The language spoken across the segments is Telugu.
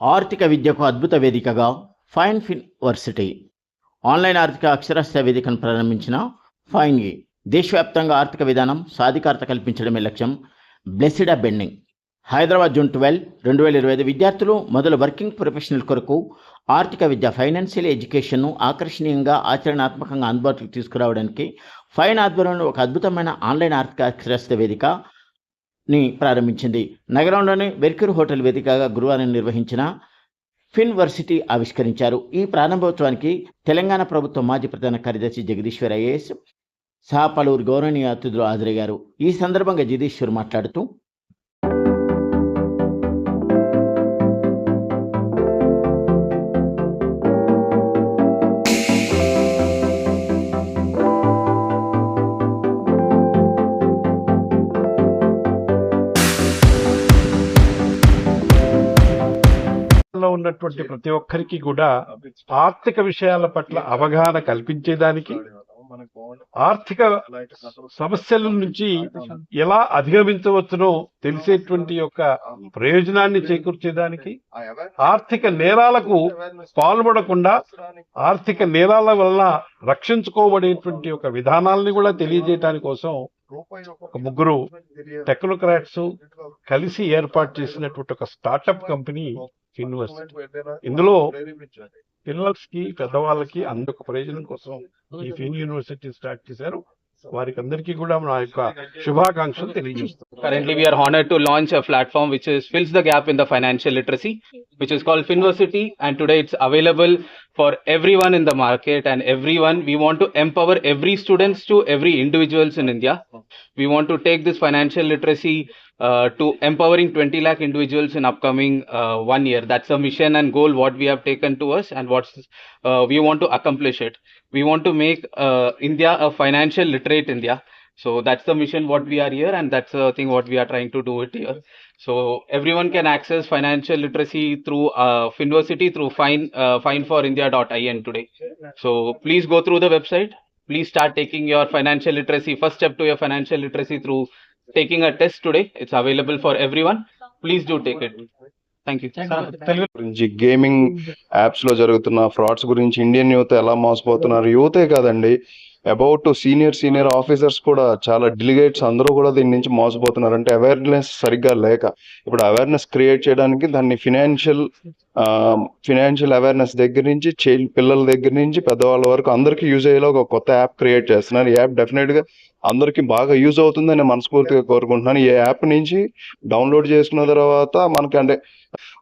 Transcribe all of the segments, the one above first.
ఆర్థిక విద్యకు అద్భుత వేదికగా ఫైన్ వర్సిటీ ఆన్లైన్ ఆర్థిక అక్షరాస్యత వేదికను ప్రారంభించిన ఫైన్గి దేశవ్యాప్తంగా ఆర్థిక విధానం సాధికారత కల్పించడమే లక్ష్యం బ్లెసిడా బెండింగ్. హైదరాబాద్ జూన్ ట్వెల్వ్ రెండు వేల ఇరవై ఐదు విద్యార్థులు మొదలు వర్కింగ్ ప్రొఫెషనల్ కొరకు ఆర్థిక విద్య ఫైనాన్షియల్ ఎడ్యుకేషన్ను ఆకర్షణీయంగా ఆచరణాత్మకంగా అందుబాటులోకి తీసుకురావడానికి ఫైన్ ఆధ్వర్యంలో ఒక అద్భుతమైన ఆన్లైన్ ఆర్థిక అక్షరాస్యత వేదిక ని ప్రారంభించింది. నగరంలోని వెర్క్యూర్ హోటల్ వేదికగా గురువారం నిర్వహించిన ఫిన్వర్సిటీ ఆవిష్కరించారు. ఈ ప్రారంభోత్సవానికి తెలంగాణ ప్రభుత్వ మాజీ ప్రధాన కార్యదర్శి జగదీశ్వర్ ఐఏఎస్ సహా పలువురు గౌరవనీయ అతిథులు హాజరయ్యారు. ఈ సందర్భంగా జగదీశ్వర్ మాట్లాడుతూ లో ఉన్నటువంటి ప్రతి ఒక్కరికి కూడా ఆర్థిక విషయాల పట్ల అవగాహన కల్పించేదానికి ఆర్థిక సమస్యల నుంచి ఎలా అధిగమించవచ్చునో తెలిసేటువంటి యొక్క ప్రయోజనాన్ని చేకూర్చేదానికి ఆర్థిక నేరాలకు పాల్పడకుండా ఆర్థిక నేరాల వల్ల రక్షించుకోబడేటువంటి ఒక విధానాల్ని కూడా తెలియజేయడానికి కోసం ఒక ముగ్గురు టెక్నోక్రాట్స్ కలిసి ఏర్పాటు చేసినటువంటి ఒక స్టార్టప్ కంపెనీ యూనివర్సిటీ ఇందులో పిల్లలకి కి పెద్దవాళ్ళకి అందొక ప్రయోజనం కోసం ఈ ఫిన్ యూనివర్సిటీ స్టార్ట్ చేశారు. వారికి అందరికీ కూడా నా యొక్క శుభాకాంక్షలు. తెలియజేస్తాం Currently, we are honored to launch a platform which is fills the gap in the financial literacy, which is called Finversity, and today it's available for everyone in the market and everyone. We want to empower every students to every individuals in India. We want to take this financial literacy uh, to empowering 20 lakh individuals in upcoming uh, one year. That's a mission and goal what we have taken to us, and what's uh, we want to accomplish it. We want to make uh, India a financial literate India. So that's the mission what we are here and that's thing what we are trying to do it here so everyone can access financial literacy through university through fine fine for India dot IN today so please go through the website please start taking your financial literacy first step to your financial literacy through taking a test today it's available for everyone please do take it gaming యాప్స్లో జరుగుతున్న ఫ్రాడ్స్ గురించి ఇండియన్ యూత్ ఎలా మోసపోతున్నారు? యూతే కాదండి. అబౌట్ సీనియర్ సీనియర్ ఆఫీసర్స్ కూడా చాలా డెలిగేట్స్ అందరూ కూడా దీని నుంచి మోసపోతున్నారు అంటే అవేర్నెస్ సరిగ్గా లేక. ఇప్పుడు అవేర్నెస్ క్రియేట్ చేయడానికి దాన్ని ఫినాన్షియల్ ఫినాన్షియల్ అవేర్నెస్ దగ్గర నుంచి చైల్డ్ పిల్లల దగ్గర నుంచి పెద్దవాళ్ళ వరకు అందరికీ యూజ్ అయ్యేలా ఒక కొత్త యాప్ క్రియేట్ చేస్తున్నారు. ఈ యాప్ డెఫినెట్గా అందరికీ బాగా యూజ్ అవుతుందని మనస్ఫూర్తిగా కోరుకుంటున్నాను. ఈ యాప్ నుంచి డౌన్లోడ్ చేసుకున్న తర్వాత మనకి అంటే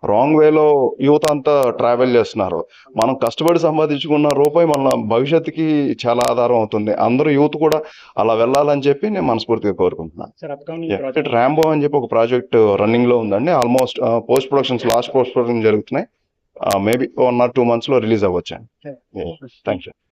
రాంగ్ వేలో యువత అంతా ట్రావెల్ చేస్తున్నారు. మనం కష్టపడి సంపాదించుకున్న రూపాయి మన భవిష్యత్తుకి చాలా ఆధారం అవుతుంది. అందరూ యూత్ కూడా అలా వెళ్ళాలని చెప్పి నేను మనస్ఫూర్తిగా కోరుకుంటున్నాను ర్యాంబో అని చెప్పి ఒక ప్రాజెక్ట్ రన్నింగ్లో ఉందండి. Almost post productions last post production జరుగుతున్నాయి. మేబీ వన్ ఆర్ టూ మంత్స్లో రిలీజ్ అవ్వచ్చు థ్యాంక్ యూ